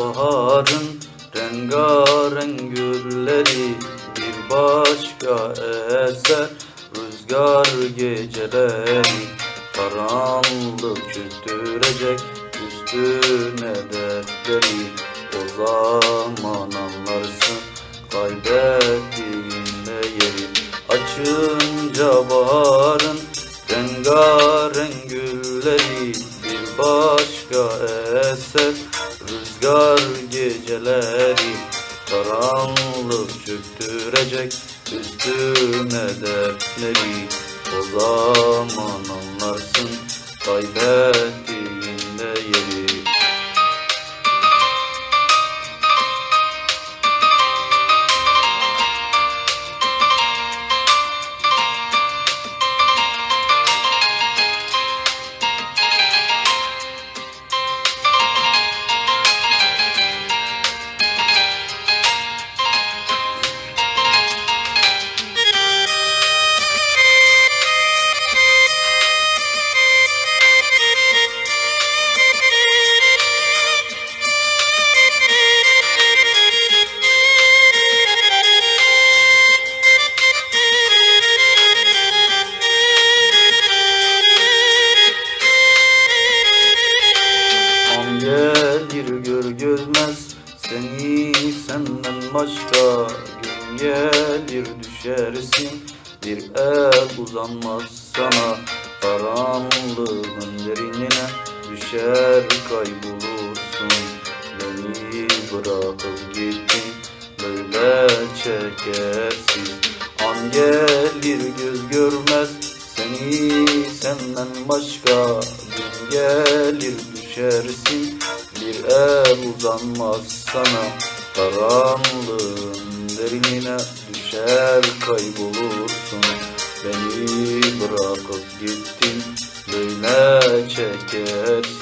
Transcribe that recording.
baharın rengarenk gülleri Bir başka eser. Rüzgar geceleri Karanlık çöktürecek üstüne dertleri O zaman anlarsın kaybettiğinde yeri. Açınca baharın rengarenk gülleri Bir başka eser rüzgar geceleri Karanlık çöktürecek üstüne dertleri. O zaman anlarsın kaybettiğinde başka Gün gelir düşersin. Bir el uzanmaz sana Karanlığın derinine düşer kaybolursun. Beni bırakıp gittin böyle çekersiz An gelir göz görmez seni senden başka Gün gelir düşersin. Bir el uzanmaz sana Karanlığın derinine düşer kaybolursun. Beni bırakıp gittin böyle çekersin